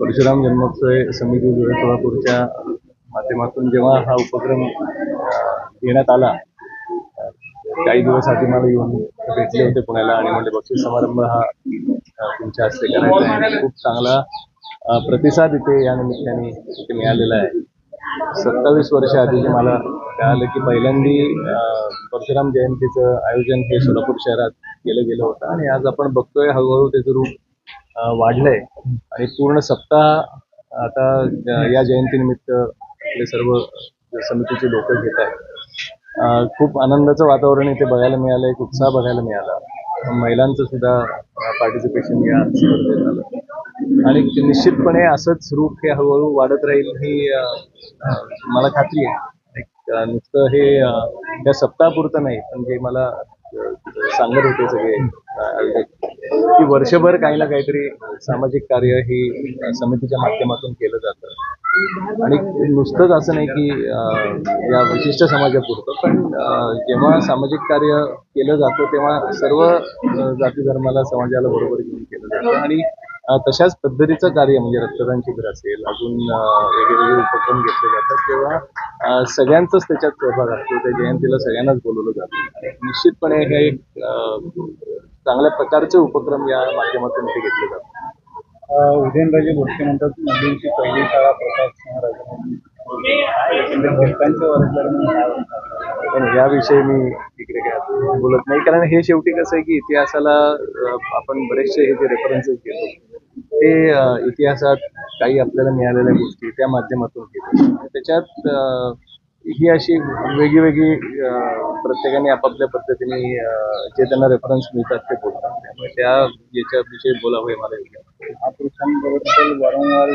परशुराम जन्मोत्सव समिती धुळे सोलापूरच्या माध्यमातून जेव्हा हा उपक्रम घेण्यात आला काही दिवस आधी मला येऊन भेटले होते पुण्याला आणि म्हणजे बक्षीस समारंभ हा तुमच्या हस्ते करायचा आहे. खूप चांगला प्रतिसाद इथे या निमित्ताने इथे मिळालेला आहे. सत्तावीस वर्ष आधी मला कळालं की पहिल्यांदी परशुराम जयंतीचं आयोजन हे सोलापूर शहरात केलं गेलं होतं. आणि आज आपण बघतोय हळूहळू त्याचं रूप वाढलंय. आणि पूर्ण सप्ताह आता या जयंतीनिमित्त आपले सर्व समितीचे लोक घेत आहेत. खूप आनंदाचं वातावरण इथे बघायला मिळालं एक उत्साह बघायला मिळाला. महिलांचं सुद्धा पार्टिसिपेशन या स्पर्धेत आलं. आणि निश्चितपणे असंच रूप हे हळूहळू वाढत राहील ही मला खात्री आहे. एक, नुसतं हे या सप्ताहापुरतं नाही पण जे मला सांगत होते सगळे आयोजक की वर्षभर काही ना काहीतरी सामाजिक कार्य हे समितीच्या माध्यमातून केलं जातं. आणि नुसतंच असं नाही की या विशिष्ट समाजापुरतं पण जेव्हा सामाजिक कार्य केलं जातं तेव्हा सर्व जाती धर्माला समाजाला बरोबर घेऊन केलं जातं. आणि तशाच पद्धतीचं कार्य म्हणजे रक्तदान शिबिर असेल अजून वेगवेगळे उपक्रम घेतले जातात तेव्हा सगळ्यांचाच त्याच्यात सहभाग असतो. त्या जयंतीला सगळ्यांनाच बोलवलं जातं. निश्चितपणे हे एक चांगल्या प्रकारचे उपक्रम या माध्यमातून इथे घेतले जातात. उदयनराजे भोसले म्हणतात मुलींची पहिली शाळा वर्ग पण याविषयी मी तिकडे काय बोलत नाही. कारण हे शेवटी कसं आहे की इतिहासाला आपण बरेचसे हे जे रेफरन्सेस घेतो ते इतिहासात काही आपल्याला मिळालेल्या गोष्टी त्या माध्यमातून घेतो. त्याच्यात ही अशी वेगळी वेगळी प्रत्येकाने आपापल्या पद्धतीने जे त्यांना रेफरन्स मिळतात ते बोलतात. त्यामुळे त्या याच्याविषयी बोलावं मला योग्य वाटतं. महापुरुषांबरोबर वारंवार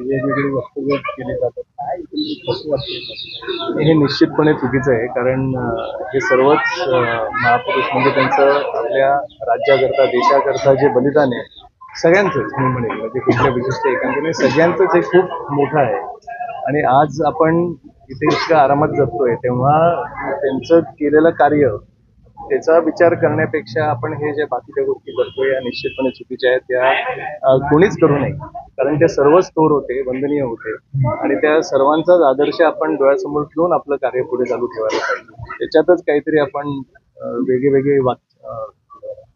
वेगवेगळी वक्तव्य केले जातात काय कसं वाटतं हे निश्चितपणे चुकीचं आहे कारण हे सर्वच महापुरुष म्हणजे त्यांचं आपल्या राज्याकरता देशाकरता जे बलिदान आहे सगळ्यांचंच मी म्हणेल म्हणजे कुठल्या विशिष्ट एकांकिने सगळ्यांचंच हे खूप मोठं आहे. आणि आज आपण इथे इतकं आरामात जगतोय तेव्हा त्यांचं केलेलं कार्य त्याचा विचार करण्यापेक्षा आपण हे जे बाकीच्या गोष्टी करतोय या निश्चितपणे चुकीच्या आहेत त्या कोणीच करू नये. कारण ते सर्वच थोर होते वंदनीय होते. आणि त्या सर्वांचाच आदर्श आपण डोळ्यासमोर ठेवून आपलं कार्य पुढे चालू ठेवायला पाहिजे. त्याच्यातच काहीतरी आपण वेगळे वेगळे वाक्य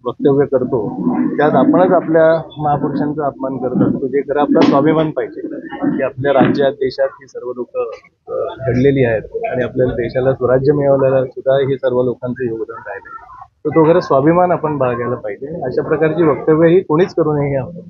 वक्तव्य करतो त्यात आपणच आपल्या महापुरुषांचा अपमान करत असतो. जे खरं आपला स्वाभिमान पाहिजे की आपल्या राज्यात देशात ही सर्व लोक घडलेली आहेत आणि आपल्याला देशाला स्वराज्य मिळवलेलं सुद्धा हे सर्व लोकांचं योगदान राहिलं तर तो खरं स्वाभिमान आपण बाळगायला पाहिजे. अशा प्रकारची वक्तव्य ही कोणीच करू नये हे